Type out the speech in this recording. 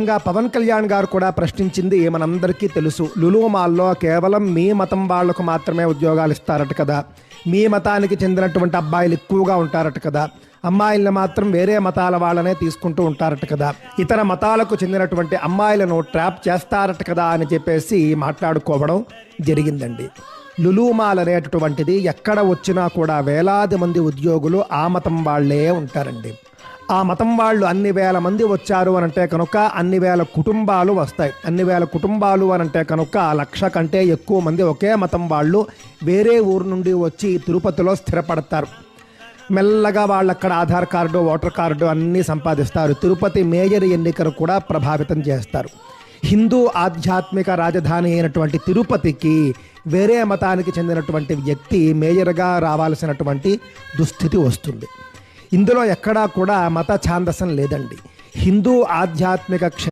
ఇంకా పవన్ కళ్యాణ్ గారు కూడా ప్రశ్నించింది మనందరికీ తెలుసు. లులుమాల్లో కేవలం మీ మతం వాళ్ళకు మాత్రమే ఉద్యోగాలు ఇస్తారట కదా. మీ మతానికి చెందినటువంటి అబ్బాయిలు ఎక్కువగా ఉంటారట కదా. అమ్మాయిలను మాత్రం వేరే మతాల వాళ్ళనే తీసుకుంటూ ఉంటారట కదా. ఇతర మతాలకు చెందినటువంటి అమ్మాయిలను ట్రాప్ చేస్తారట కదా అని చెప్పేసి మాట్లాడుకోవడం జరిగిందండి. లులుమాల్ అనేటటువంటిది ఎక్కడ వచ్చినా కూడా వేలాది మంది ఉద్యోగులు ఆ మతం వాళ్ళే ఉంటారండి. ఆ మతం వాళ్ళు అన్ని వేల మంది వచ్చారు అనంటే కనుక అన్ని వేల కుటుంబాలు వస్తాయి. అన్ని వేల కుటుంబాలు అనంటే కనుక లక్ష కంటే ఎక్కువ మంది ఒకే మతం వాళ్ళు వేరే ఊరు నుండి వచ్చి తిరుపతిలో స్థిరపడతారు. మెల్లగా వాళ్ళు అక్కడ ఆధార్ కార్డు ఓటర్ కార్డు అన్నీ సంపాదిస్తారు. తిరుపతి మేయర్ ఎన్నికను కూడా ప్రభావితం చేస్తారు. హిందూ ఆధ్యాత్మిక రాజధాని అయినటువంటి తిరుపతికి వేరే మతానికి చెందినటువంటి వ్యక్తి మేయర్గా రావాల్సినటువంటి దుస్థితి వస్తుంది. ఇందులో ఎక్కడా కూడా మత ఛాందసం లేదండి. హిందూ ఆధ్యాత్మిక క్ష